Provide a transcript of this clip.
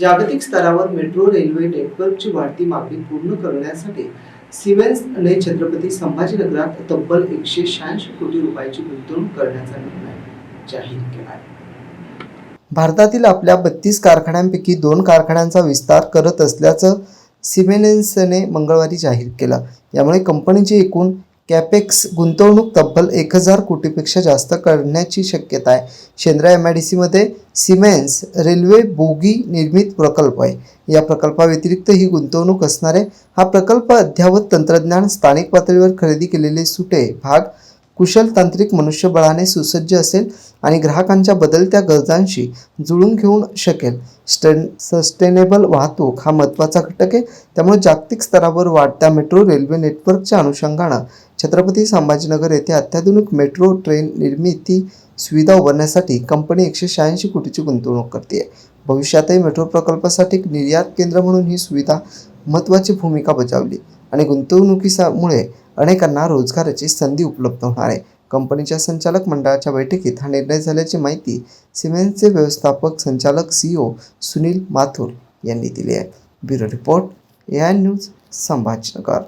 जागतिक स्तरावर metro railway नेटवर्कची वाढती मागणी पूर्ण करण्यासाठी सिमेन्सने छत्रपती संभाजीनगरात तब्बल एकशे शहाऐंशी कोटी रुपयाची गुंतवणूक करण्याचा निर्णय जाहीर केला आहे. भारतातील आपल्या बत्तीस कारखान्यांपैकी दोन कारखान्यांचा विस्तार करत असल्याचं सिमेनेन्सने मंगळवारी जाहीर केला. यामुळे कंपनीची एकूण कॅपेक्स गुंतवणूक तब्बल एक हजार कोटीपेक्षा जास्त करण्याची शक्यता आहे. शेंद्रा एम आय डी सीमध्ये सिमेन्स रेल्वे बोगी निर्मित प्रकल्प आहे. या प्रकल्पाव्यतिरिक्त ही गुंतवणूक असणारे हा प्रकल्प अद्ययावत तंत्रज्ञान स्थानिक पातळीवर खरेदी केलेले सुटे भाग कुशल तांत्रिक मनुष्यबळाने सुसज्ज असेल आणि ग्राहकांच्या बदलत्या गरजांशी जुळून घेऊन शकेल. स्टेन सस्टेनेबल वाहतूक हा महत्त्वाचा घटक आहे. त्यामुळे जागतिक स्तरावर वाढत्या मेट्रो रेल्वे नेटवर्कच्या अनुषंगानं छत्रपती संभाजीनगर येथे अत्याधुनिक मेट्रो ट्रेन निर्मिती सुविधा उभारण्यासाठी कंपनी एकशे शहाऐंशी कोटीची गुंतवणूक करते भविष्यातही मेट्रो प्रकल्पासाठी एक निर्यात केंद्र म्हणून ही सुविधा महत्त्वाची भूमिका बजावली. आणि गुंतवणुकीमुळे अनेकांना रोजगाराची संधी उपलब्ध होणार आहे. कंपनीच्या संचालक मंडळाच्या बैठकीत हा निर्णय झाल्याची माहिती सिमेंटचे व्यवस्थापक संचालक सीओ सुनील माथुर यांनी दिली आहे. Bureau report A I news Sambhajinagar.